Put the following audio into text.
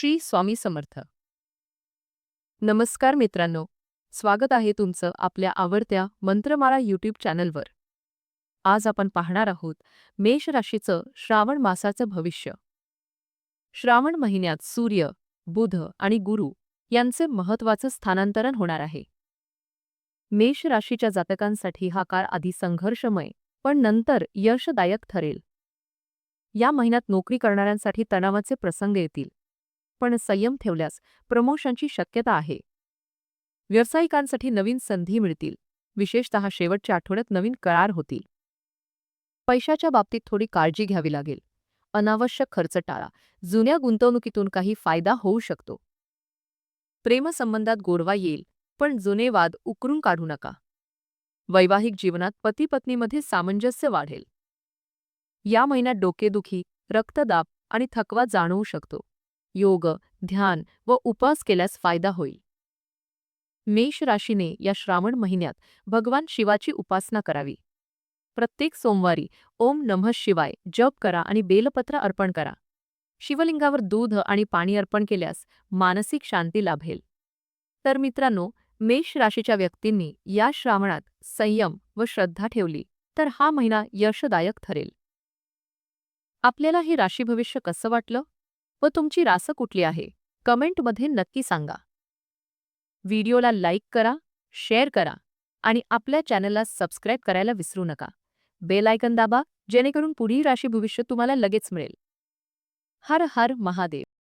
श्री स्वामी समर्थ. नमस्कार मित्रांनो. स्वागत आहे तुमचं आपल्या आवडत्या मंत्रमाळा यूट्यूब चॅनलवर. आज आपण पाहणार आहोत मेष राशीचं श्रावण मासाचं भविष्य. श्रावण महिन्यात सूर्य बुध आणि गुरु यांचे महत्वाचं स्थानांतरण होणार आहे. मेष राशीच्या जातकांसाठी हा काळ आधी संघर्षमय पण नंतर यशदायक ठरेल. या महिन्यात नोकरी करणाऱ्यांसाठी तणावाचे प्रसंग येतील. पण संयम ठेवल्यास प्रमोशनची शक्यता आहे. व्यावसायिकांसाठी नवीन संधी मिळतील. विशेषतः शेवटच्या आठवड्यात नवीन करार होतील. पैशाच्या बाबतीत थोडी काळजी घ्यावी लागेल. अनावश्यक खर्च टाळा. जुन्या गुंतवणुकीतून काही फायदा होऊ शकतो. प्रेमसंबंधात गोडवा येईल पण जुने वाद उकरून काढू नका. वैवाहिक जीवनात पती पत्नीमध्ये सामंजस्य वाढेल. या महिन्यात डोकेदुखी रक्तदाब आणि थकवा जाणवू शकतो. योग ध्यान व उपास केल्यास फायदा होईल. मेष राशीने या श्रावण महिन्यात भगवान शिवाची उपासना करावी. प्रत्येक सोमवारी ओम नमः शिवाय जप करा आणि बेलपत्र अर्पण करा. शिवलिंगावर दूध आणि पाणी अर्पण केल्यास मानसिक शांती लाभेल. तर मित्रांनो मेष राशीच्या व्यक्तींनी या श्रावणात संयम व श्रद्धा ठेवली तर हा महिना यशदायक ठरेल. आपल्याला हे राशी भविष्य कसं वाटलं? व तुमची रास कुठली आहे? कमेंटमध्ये नक्की सांगा. व्हिडिओला लाईक करा शेअर करा आणि आपल्या चॅनलला सबस्क्राईब करायला विसरू नका. बेल आयकन दाबा जेणेकरून पुढील राशी भविष्य तुम्हाला लगेच मिळेल. हर हर महादेव.